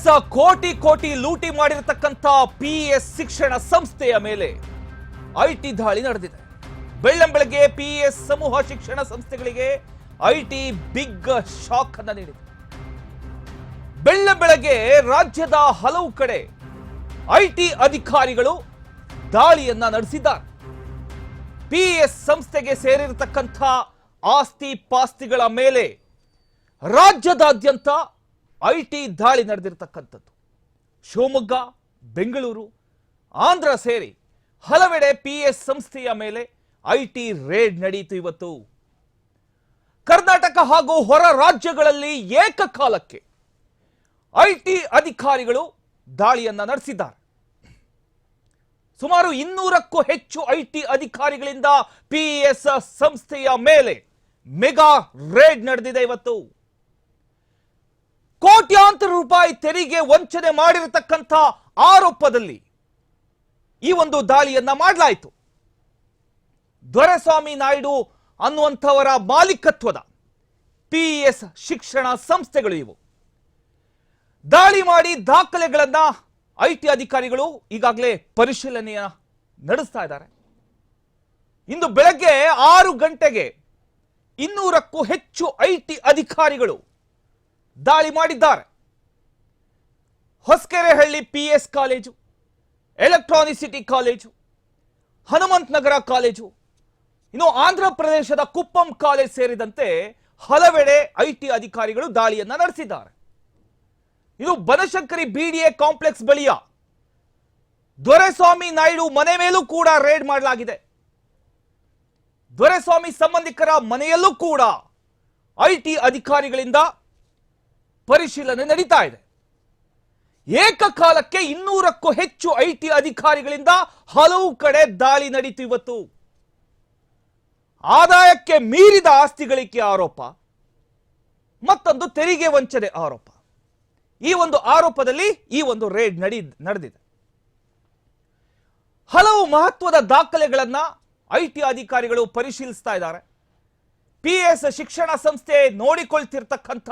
S ಕೋಟಿ ಕೋಟಿ ಲೂಟಿ ಮಾಡಿರತಕ್ಕಂಥ ಪಿ ಎಸ್ ಶಿಕ್ಷಣ ಸಂಸ್ಥೆಯ ಮೇಲೆ ಐಟಿ ದಾಳಿ ನಡೆದಿದೆ. ಬೆಳ್ಳಂಬೆಳಗ್ಗೆ ಪಿ ಎಸ್ ಸಮೂಹ ಶಿಕ್ಷಣ ಸಂಸ್ಥೆಗಳಿಗೆ ಐಟಿ ಬಿಗ್ ಶಾಕ್ ಅನ್ನ ನೀಡಿದೆ. ಬೆಳ್ಳಂಬೆಳಗ್ಗೆ ರಾಜ್ಯದ ಹಲವು ಕಡೆ ಐಟಿ ಅಧಿಕಾರಿಗಳು ದಾಳಿಯನ್ನ ನಡೆಸಿದ್ದಾರೆ. ಪಿಎಸ್ ಸಂಸ್ಥೆಗೆ ಸೇರಿರತಕ್ಕಂಥ ಆಸ್ತಿ ಪಾಸ್ತಿಗಳ ಮೇಲೆ ರಾಜ್ಯದಾದ್ಯಂತ ಐಟಿ ದಾಳಿ ನಡೆದಿರತಕ್ಕಂಥದ್ದು. ಶಿವಮೊಗ್ಗ, ಬೆಂಗಳೂರು, ಆಂಧ್ರ ಸೇರಿ ಹಲವೆಡೆ ಪಿ ಎಸ್ ಸಂಸ್ಥೆಯ ಮೇಲೆ ಐಟಿ ರೇಡ್ ನಡೆಯಿತು ಇವತ್ತು. ಕರ್ನಾಟಕ ಹಾಗೂ ಹೊರ ರಾಜ್ಯಗಳಲ್ಲಿ ಏಕಕಾಲಕ್ಕೆ ಐಟಿ ಅಧಿಕಾರಿಗಳು ದಾಳಿಯನ್ನು ನಡೆಸಿದ್ದಾರೆ. ಸುಮಾರು ಇನ್ನೂರಕ್ಕೂ ಹೆಚ್ಚು ಐಟಿ ಅಧಿಕಾರಿಗಳಿಂದ ಪಿಎಸ್ ಸಂಸ್ಥೆಯ ಮೇಲೆ ಮೆಗಾ ರೇಡ್ ನಡೆದಿದೆ ಇವತ್ತು. ಕೋಟ್ಯಾಂತರ ರೂಪಾಯಿ ತೆರಿಗೆ ವಂಚನೆ ಮಾಡಿರತಕ್ಕಂಥ ಆರೋಪದಲ್ಲಿ ಈ ಒಂದು ದಾಳಿಯನ್ನ ಮಾಡಲಾಯಿತು. ದೊರೆಸ್ವಾಮಿ ನಾಯ್ಡು ಅನ್ನುವಂಥವರ ಮಾಲೀಕತ್ವದ ಪಿಎಸ್ ಶಿಕ್ಷಣ ಸಂಸ್ಥೆಗಳು ಇವು. ದಾಳಿ ಮಾಡಿ ದಾಖಲೆಗಳನ್ನ ಐಟಿ ಅಧಿಕಾರಿಗಳು ಈಗಾಗಲೇ ಪರಿಶೀಲನೆಯ ನಡೆಸ್ತಾ ಇದ್ದಾರೆ. ಇಂದು ಬೆಳಗ್ಗೆ ಆರು ಗಂಟೆಗೆ ಇನ್ನೂರಕ್ಕೂ ಹೆಚ್ಚು ಐಟಿ ಅಧಿಕಾರಿಗಳು ದಾಳಿ ಮಾಡಿದ್ದಾರೆ. Hosakerehalli P S college Electronic City college, Hanumanth Nagar college, ಇನ್ನು ಆಂಧ್ರ ಪ್ರದೇಶದ ಕುಪ್ಪಂ ಕಾಲೇಜ್ ಸೇರಿದಂತೆ ಹಲವೆಡೆ ಐಟಿ ಅಧಿಕಾರಿಗಳು ದಾಳಿಯನ್ನ ನಡೆಸಿದ್ದಾರೆ. ಇದು ಬನಶಂಕರಿ ಬಿಡಿಎ ಕಾಂಪ್ಲೆಕ್ಸ್ ಬಳಿಯ ದೊರೆಸ್ವಾಮಿ ನಾಯ್ಡು ಮನೆ ಮೇಲೂ ಕೂಡ ರೇಡ್ ಮಾಡಲಾಗಿದೆ. ದೊರೆಸ್ವಾಮಿ ಸಂಬಂಧಿಕರ ಮನೆಯಲ್ಲೂ ಕೂಡ ಐಟಿ ಅಧಿಕಾರಿಗಳಿಂದ ಪರಿಶೀಲನೆ ನಡೀತಾ ಇದೆ. ಏಕಕಾಲಕ್ಕೆ ಇನ್ನೂರಕ್ಕೂ ಹೆಚ್ಚು ಐಟಿ ಅಧಿಕಾರಿಗಳಿಂದ ಹಲವು ಕಡೆ ದಾಳಿ ನಡೀತು ಇವತ್ತು. ಆದಾಯಕ್ಕೆ ಮೀರಿದ ಆಸ್ತಿಗಳಿಕೆ ಆರೋಪ. ಮತ್ತೊಂದು ತೆರಿಗೆ ವಂಚನೆ ಆರೋಪ. ಈ ಒಂದು ಆರೋಪದಲ್ಲಿ ಈ ಒಂದು ರೇಡ್ ನಡಿ, ನಡೆದಿದೆ. ಹಲವು ಮಹತ್ವದ ದಾಖಲೆಗಳನ್ನ ಐಟಿ ಅಧಿಕಾರಿಗಳು ಪರಿಶೀಲಿಸ್ತಾ ಇದ್ದಾರೆ. ಪಿ ಎಸ್ ಶಿಕ್ಷಣ ಸಂಸ್ಥೆ ನೋಡಿಕೊಳ್ತಿರ್ತಕ್ಕಂಥ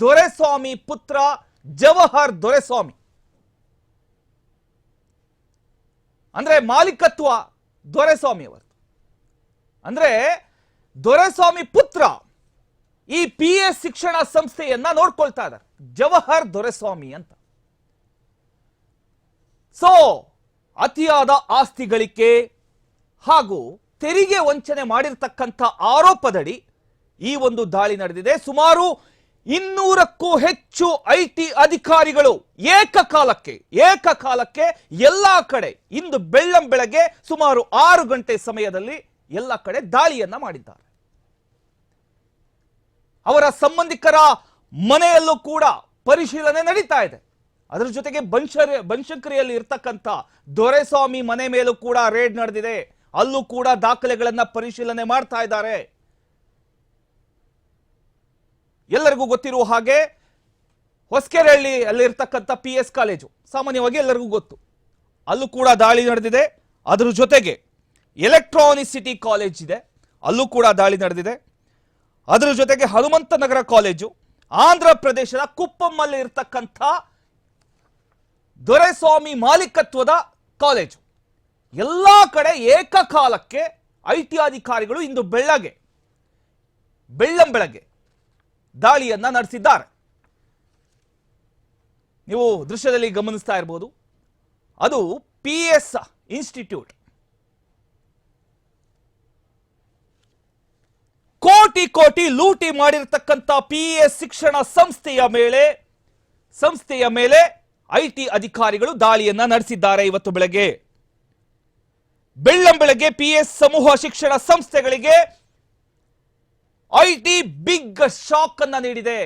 ದೊರೆಸ್ವಾಮಿ ಪುತ್ರ ಜವಹರ್ ದೊರೆಸ್ವಾಮಿ. ಅಂದ್ರೆ ಮಾಲೀಕತ್ವ ದೊರೆಸ್ವಾಮಿ ಅವರದು. ಅಂದ್ರೆ ದೊರೆಸ್ವಾಮಿ ಪುತ್ರ ಈ ಪಿ ಎಸ್ ಶಿಕ್ಷಣ ಸಂಸ್ಥೆಯನ್ನ ನೋಡ್ಕೊಳ್ತಾ ಇದ್ದಾರೆ. ಜವಹರ್ ದೊರೆಸ್ವಾಮಿ ಅಂತ. ಸೊ ಅತಿಯಾದ ಆಸ್ತಿ ಗಳಿಕೆ ಹಾಗೂ ತೆರಿಗೆ ವಂಚನೆ ಮಾಡಿರ್ತಕ್ಕಂಥ ಆರೋಪದಡಿ ಈ ಒಂದು ದಾಳಿ ನಡೆದಿದೆ. ಸುಮಾರು ಇನ್ನೂರಕ್ಕೂ ಹೆಚ್ಚು ಐಟಿ ಅಧಿಕಾರಿಗಳು ಏಕಕಾಲಕ್ಕೆ ಏಕಕಾಲಕ್ಕೆ ಎಲ್ಲ ಕಡೆ ಇಂದು ಬೆಳ್ಳಂ ಬೆಳಗ್ಗೆ ಸುಮಾರು ಆರು ಗಂಟೆ ಸಮಯದಲ್ಲಿ ಎಲ್ಲ ಕಡೆ ದಾಳಿಯನ್ನ ಮಾಡಿದ್ದಾರೆ. ಅವರ ಸಂಬಂಧಿಕರ ಮನೆಯಲ್ಲೂ ಕೂಡ ಪರಿಶೀಲನೆ ನಡೀತಾ ಇದೆ. ಅದರ ಜೊತೆಗೆ ಬನ್ಶರ್ ಬನ್ಶಂಕರಿಯಲ್ಲಿ ಇರ್ತಕ್ಕಂಥ ದೊರೆಸ್ವಾಮಿ ಮನೆ ಮೇಲೂ ಕೂಡ ರೇಡ್ ನಡೆದಿದೆ. ಅಲ್ಲೂ ಕೂಡ ದಾಖಲೆಗಳನ್ನು ಪರಿಶೀಲನೆ ಮಾಡ್ತಾ ಇದ್ದಾರೆ. ಎಲ್ಲರಿಗೂ ಗೊತ್ತಿರುವ ಹಾಗೆ ಹೊಸಕೆರೆಹಳ್ಳಿ ಅಲ್ಲಿ ಇರ್ತಕ್ಕಂಥ ಪಿ ಎಸ್ ಕಾಲೇಜು ಸಾಮಾನ್ಯವಾಗಿ ಎಲ್ಲರಿಗೂ ಗೊತ್ತು. ಅಲ್ಲೂ ಕೂಡ ದಾಳಿ ನಡೆದಿದೆ. ಅದರ ಜೊತೆಗೆ ಎಲೆಕ್ಟ್ರಾನಿಸಿಟಿ ಕಾಲೇಜ್ ಇದೆ. ಅಲ್ಲೂ ಕೂಡ ದಾಳಿ ನಡೆದಿದೆ. ಅದರ ಜೊತೆಗೆ ಹನುಮಂತ ನಗರ ಕಾಲೇಜು ಆಂಧ್ರ ಪ್ರದೇಶದ ಕುಪ್ಪಮ್ಮಲ್ಲಿ ಇರ್ತಕ್ಕಂಥ ದೊರೆಸ್ವಾಮಿ ಮಾಲೀಕತ್ವದ ಕಾಲೇಜು ಎಲ್ಲ ಕಡೆ ಏಕಕಾಲಕ್ಕೆ ಐಟಿ ಅಧಿಕಾರಿಗಳು ಇಂದು ಬೆಳ್ಳಗೆ, ಬೆಳ್ಳಂ ಬೆಳಗ್ಗೆ ದಾಳಿಯನ್ನ ನಡೆಸಿದ್ದಾರೆ. ನೀವು ದೃಶ್ಯದಲ್ಲಿ ಗಮನಿಸ್ತಾ ಇರ್ಬೋದು, ಅದು ಪಿ ಎಸ್ ಇನ್ಸ್ಟಿಟ್ಯೂಟ್. ಕೋಟಿ ಕೋಟಿ ಲೂಟಿ ಮಾಡಿರತಕ್ಕಂಥ ಪಿ ಎಸ್ ಶಿಕ್ಷಣ ಸಂಸ್ಥೆಯ ಮೇಲೆ ಸಂಸ್ಥೆಯ ಮೇಲೆ ಐಟಿ ಅಧಿಕಾರಿಗಳು ದಾಳಿಯನ್ನ ನಡೆಸಿದ್ದಾರೆ ಇವತ್ತು ಬೆಳಗ್ಗೆ. ಬೆಳಗ್ಗೆ ಪಿ ಎಸ್ ಸಮೂಹ ಶಿಕ್ಷಣ ಸಂಸ್ಥೆಗಳಿಗೆ ಐಟಿ ಬಿಗ್ ಶಾಕ್ ಅನ್ನ ನೀಡಿದೆ.